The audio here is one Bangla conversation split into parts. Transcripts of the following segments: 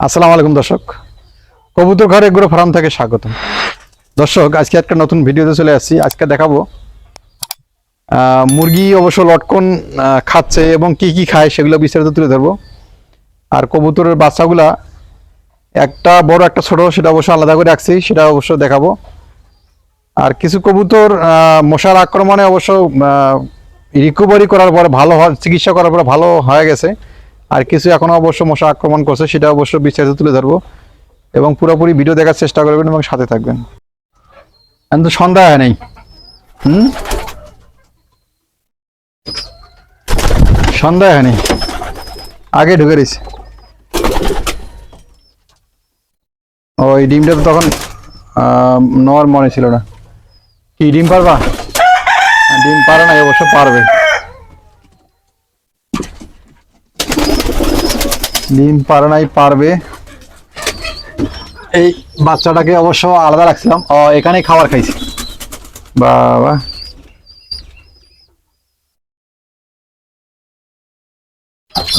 আসসালামু আলাইকুম, দর্শক। কবুতর ঘরে এগুলো ফার্ম থেকে স্বাগত দর্শক, আজকে একটা নতুন ভিডিওতে চলে আসছি। আজকে দেখাবো মুরগি অবশ্য লটকন খাচ্ছে এবং কি কি খায় সেগুলো বিস্তারিত তুলে ধরবো। আর কবুতরের বাচ্চাগুলা একটা বড়, একটা ছোট, সেটা অবশ্য আলাদা করে রাখছি, সেটা অবশ্য দেখাবো। আর কিছু কবুতর মশার আক্রমণে অবশ্য রিকভারি করার পরে ভালো হয় চিকিৎসা করার পরে ভালো হয়ে গেছে। আর কিছু এখনও অবশ্য মশা আক্রমণ করছে, সেটা অবশ্য বিস্তারিত তুলে ধরবো এবং পুরোপুরি ভিডিও দেখার চেষ্টা করবেন এবং সাথে থাকবেন। এখন তো সন্ধ্যা হয় নাই। হুম? সন্ধ্যা হয়নি আগে ঢুকে রয়েছে। ওই ডিমটা তখন নেওয়ার মনে ছিল না। কি, ডিম পারবা? ডিম পারে না অবশ্য পারবে। ডিম পারে নাই পারবে। এই বাচ্চাটাকে অবশ্য আলাদা রাখছিলাম। ও এখানেই খাবার খাইছি। বাবা।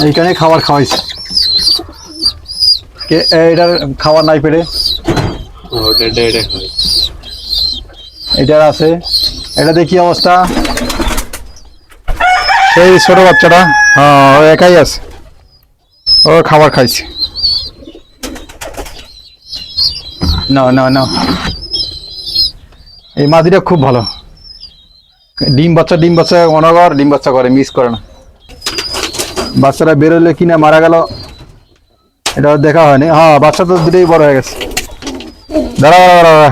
এইখানে খাবার খাওয়াইছি। কে এটার খাবার নাই ওটা এটার আছে। এটা দেখি অবস্থা? সেই ছোট বাচ্চাটা। হ্যাঁ একাই আছে। ও খাবার খাইছে। না না না এই মাদিটা খুব ভালো। ডিম বাচ্চা ডিম বাচ্চা অনগর ডিম বাচ্চা করে মিস করে না। বাচ্চারা বেরোলে কিনা মারা গেল এটা দেখা হয়নি। হ্যাঁ বাচ্চা তো দুটোই বড় হয়ে গেছে। দাঁড়া দাঁড়া দাঁড়া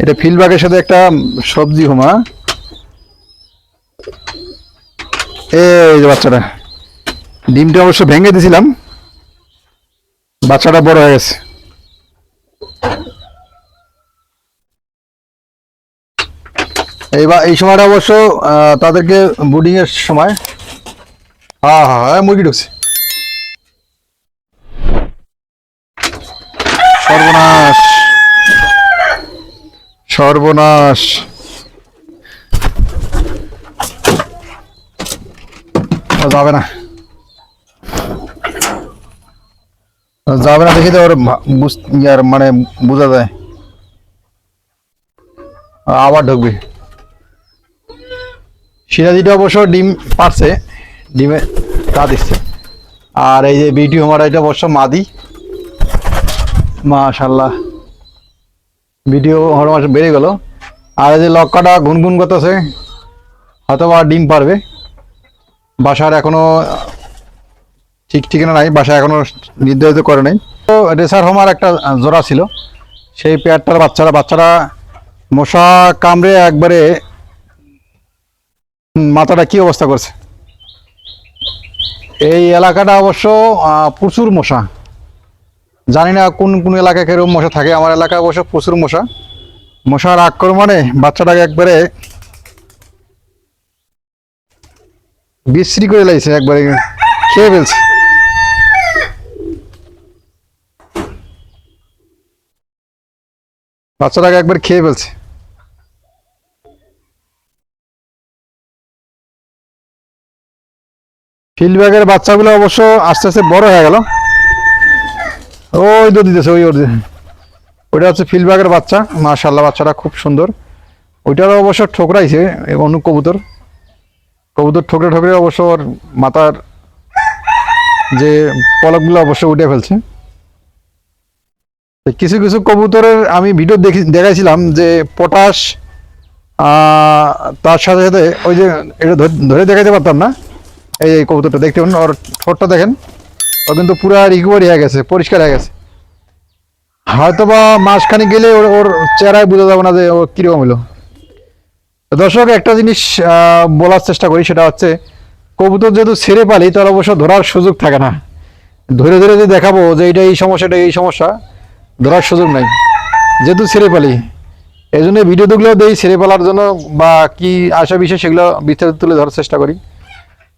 এটা ফিলবাগের সাথে একটা সবজি হোমা এই যে বাচ্চাটা। ডিমটা অবশ্য ভেঙে দিয়েছিলাম। বাচ্চাটা বড় হয়ে গেছে। এইবার এই সময়টা অবশ্য তাদেরকে বুডিং এর সময় হ্যাঁ হ্যাঁ মুরগি ঢুকছে। সর্বনাশ। সর্বনাশ। যাবে না। যাবে না দেখি তো ওর ইয়ার মানে বোঝা যায়। আবার ঢুকবে। সিরাজিটা অবশ্য ডিম পারছে, ডিমে তা দিচ্ছে। আর এই যে বিউটি হোমার এটা অবশ্য মাদি। মাশাল্লাহ ভিডিও হরমাস বেড়ে গেল। আর এই যে লক্কাটা গুনগুন করতেছে হয়তো ডিম পারবে। বাসার এখনও ঠিক ঠিকানা নাই বাসা এখনও নির্ধারিত করে নাই। তো রেসার হোমার একটা জোড়া ছিল। সেই পেয়ারটার বাচ্চারা বাচ্চারা মশা কামড়ে একবারে মাথাটা কি অবস্থা করছে? এই এলাকাটা অবশ্য প্রচুর মশা। জানি না কোন কোন এলাকায় কীরকম মশা থাকে। আমার এলাকায় অবশ্য প্রচুর মশা। মশার আক্রমণে বাচ্চাটাকে একবারে বিশ্রী করে লাগছে একবারে খেয়ে ফেলছে। বাচ্চাটাকে একবার খেয়ে ফেলছে। ফিল্ডব্যাগের বাচ্চাগুলো অবশ্য আস্তে আস্তে বড় হয়ে গেল। ওই তো দিতেছে, ওই ওর ওইটা হচ্ছে ফিল্ডব্যাগের বাচ্চা। মাশাল্লাহ বাচ্চাটা খুব সুন্দর। ওইটারও অবশ্য ঠোকরাইছে অনু কবুতর। কবুতর ঠোকরে ঠোকরে অবশ্য ওর মাথার যে পলকগুলো অবশ্য উঠে ফেলছে। কিছু কিছু কবুতরের আমি ভিডিও দেখি দেখাইছিলাম যে পটাশ তার সাথে সাথে ওই যে এটা ধরে- দেখাইতে পারতাম না। এই এই কবুতরটা দেখতে পারেন ওর ঠোঁটটা দেখেন। ও কিন্তু পুরো রিকভারি হয়ে গেছে, পরিষ্কার হয়ে গেছে। হয়তো বা মাসখানি গেলে ওর ওর চেহারায় বোঝা যাবে না যে ও কীরকম হলো। দর্শক, একটা জিনিস বলার চেষ্টা করি, সেটা হচ্ছে কবুতর যেহেতু ছেড়ে পালি তাহলে অবশ্য ধরার সুযোগ থাকে না। ধরে ধরে যে দেখাবো যে এটা এই সমস্যাটা, এই সমস্যা ধরার সুযোগ নাই। যেহেতু ছেড়ে পালি এই জন্য ভিডিওগুলো দিই, ছেড়ে পালার জন্য বা কি আশা বিষয় সেগুলো বিস্তারিত তুলে ধরার চেষ্টা করি।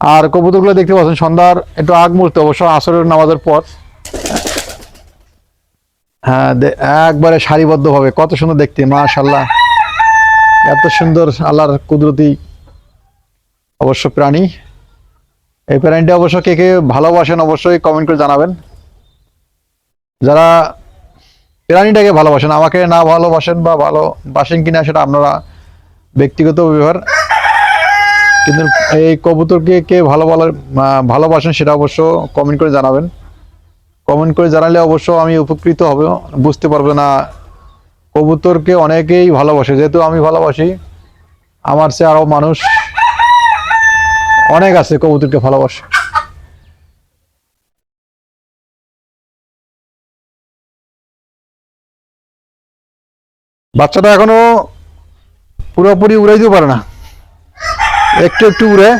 আর কবুতরগুলো দেখতে পাচ্ছেন, সন্ধ্যার একটু আগ মুহূর্তে, অবশ্য আসরের নামাজের পর। হ্যাঁ একবারে সারিবদ্ধভাবে, কত সুন্দর দেখতে মাশাল্লাহ এত সুন্দর আল্লাহর কুদরতি অবশ্য প্রাণী। এই প্রাণীটা অবশ্য কে কে ভালোবাসেন, অবশ্যই কমেন্ট করে জানাবেন। যারা প্রাণীটাকে ভালোবাসেন, আমাকে না ভালোবাসেন বা ভালোবাসেন কিনা সেটা আপনারা ব্যক্তিগত ব্যবহার। কিন্তু এই কবুতরকে কে ভালো ভালো ভালোবাসেন সেটা অবশ্য কমেন্ট করে জানাবেন। কমেন্ট করে জানালে অবশ্য আমি উপকৃত হব, বুঝতে পারব না কবুতরকে অনেকেই ভালোবাসে। যেহেতু আমি ভালোবাসি, আমার চেয়ে আরও মানুষ অনেক আছে কবুতরকে ভালোবাসে। বাচ্চাটা এখনও পুরোপুরি উড়াইতেও পারে না। একটু একটু উড়ে।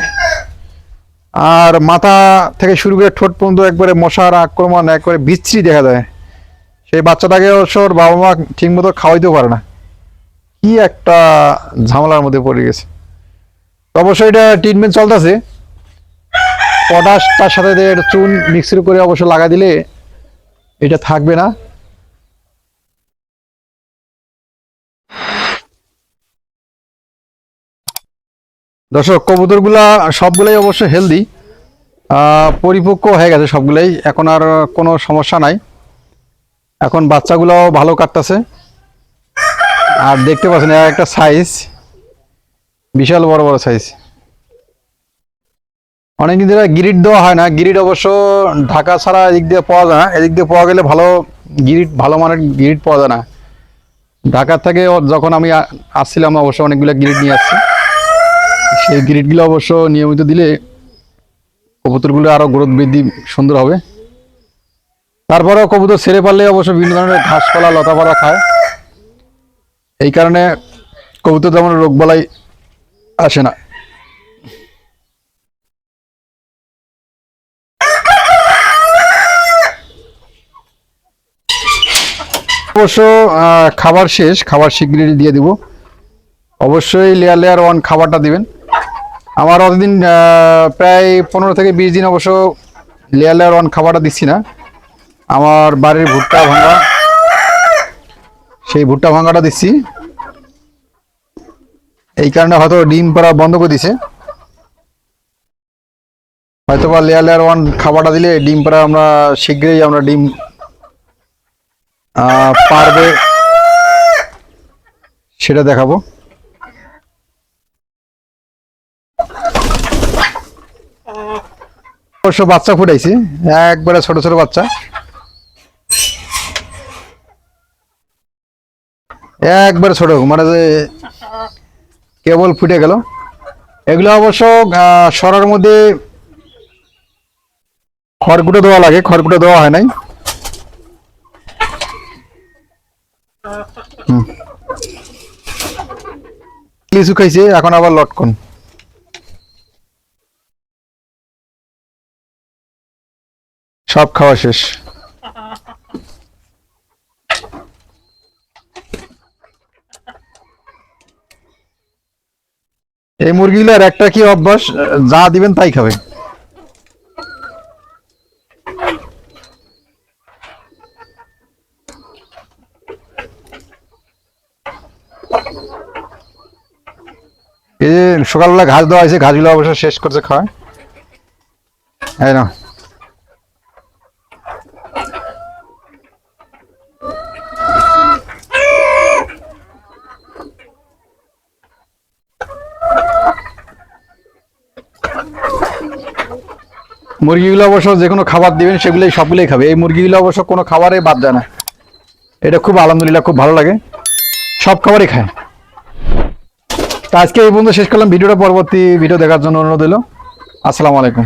আর মাথা থেকে শুরু করে ঠোঁট পর্যন্ত একবারে মশার আক্রমণ, একবারে বিচ্ছিরি দেখা যায়। সেই বাচ্চাটাকে অবশ্য ওর বাবা মা ঠিক মতো খাওয়াইতেও পারে না। কি একটা ঝামেলার মধ্যে পড়ে গেছে। অবশ্যই এটা ট্রিটমেন্ট চলতেছে। পটাশ তার সাথে চুন মিক্সির করে অবশ্য লাগা দিলে এটা থাকবে না। দর্শক, কবুতরগুলা সবগুলাই অবশ্য হেলদি পরিপক্ক হয়ে গেছে সবগুলাই। এখন আর কোনো সমস্যা নাই। এখন বাচ্চাগুলাও ভালো কাটতেছে। আর দেখতে পাচ্ছেন একটা সাইজ বিশাল বড় বড় সাইজ অনেকদিন ধরে গিরিট দেওয়া হয় না। গিরিট অবশ্য ঢাকা ছাড়া এদিক দিয়ে পাওয়া যায় না। এদিক দিয়ে পাওয়া গেলে ভালো গিরিট ভালো মানের গিরিট পাওয়া যায় না। ঢাকার থেকে যখন আমি আসছিলাম, অবশ্য অনেকগুলো গিরিট নিয়ে আসছি। সেই গ্রিডগুলো অবশ্য নিয়মিত দিলে কবুতরগুলো আরও গ্রোথ বৃদ্ধি সুন্দর হবে। তারপরেও কবুতর ছেড়ে পারলে অবশ্য বিভিন্ন ধরনের ঘাসপালা লতাপালা খায়। এই কারণে কবুতর তেমন রোগবালাই আসে না। অবশ্য খাবার শেষ, খাবার শিগগিরই দিয়ে দিব। অবশ্যই লেয়ার লেয়ার ওয়ান খাবারটা দিবেন। আমার অতদিন প্রায় পনেরো থেকে বিশ দিন অবশ্য লেয়ার লেয়ার ওয়ান খাবারটা দিচ্ছি না। আমার বাড়ির ভুট্টা ভাঙা, সেই ভুট্টা ভাঙাটা দিচ্ছি। এই কারণে হয়তো ডিম পাড়া বন্ধ করে দিছে। হয়তো বা লেয়ার লেয়ার ওয়ান খাবারটা দিলে ডিম পাড়া আমরা শীঘ্রই আমরা ডিম পারবে, সেটা দেখাবো। অবশ্য বাচ্চা ফুটাইছি। একবারে ছোট ছোট বাচ্চা। একবারে ছোট মানে যে কেবল ফুটে গেল। এগুলো অবশ্য সরার মধ্যে খড়কুটো দেওয়া লাগে, খড়কুটো দেওয়া হয় নাই। লিচু খাইছে, এখন আবার লটকন। সব খাওয়া শেষ। এই মুরগিগুলোর একটা কি অভ্যাস? যা দিবেন তাই খাবে এই সকালবেলা ঘাস দেওয়া হয়েছে, ঘাসগুলো অবশ্য শেষ করছে খাওয়া এই না মুরগিগুলো অবশ্য যে কোনো খাবার দিবেন, সেগুলোই সবগুলোই খাবে। এই মুরগিগুলো অবশ্য কোনো খাবারে বাদ যায় না। এটা খুব আলহামদুলিল্লাহ, খুব ভালো লাগে। সব খাবারই খায়। তো আজকে এই বন্ধু শেষ করলাম। ভিডিওটা পরবর্তী ভিডিও দেখার জন্য অনুরোধ হলো আসসালামু আলাইকুম।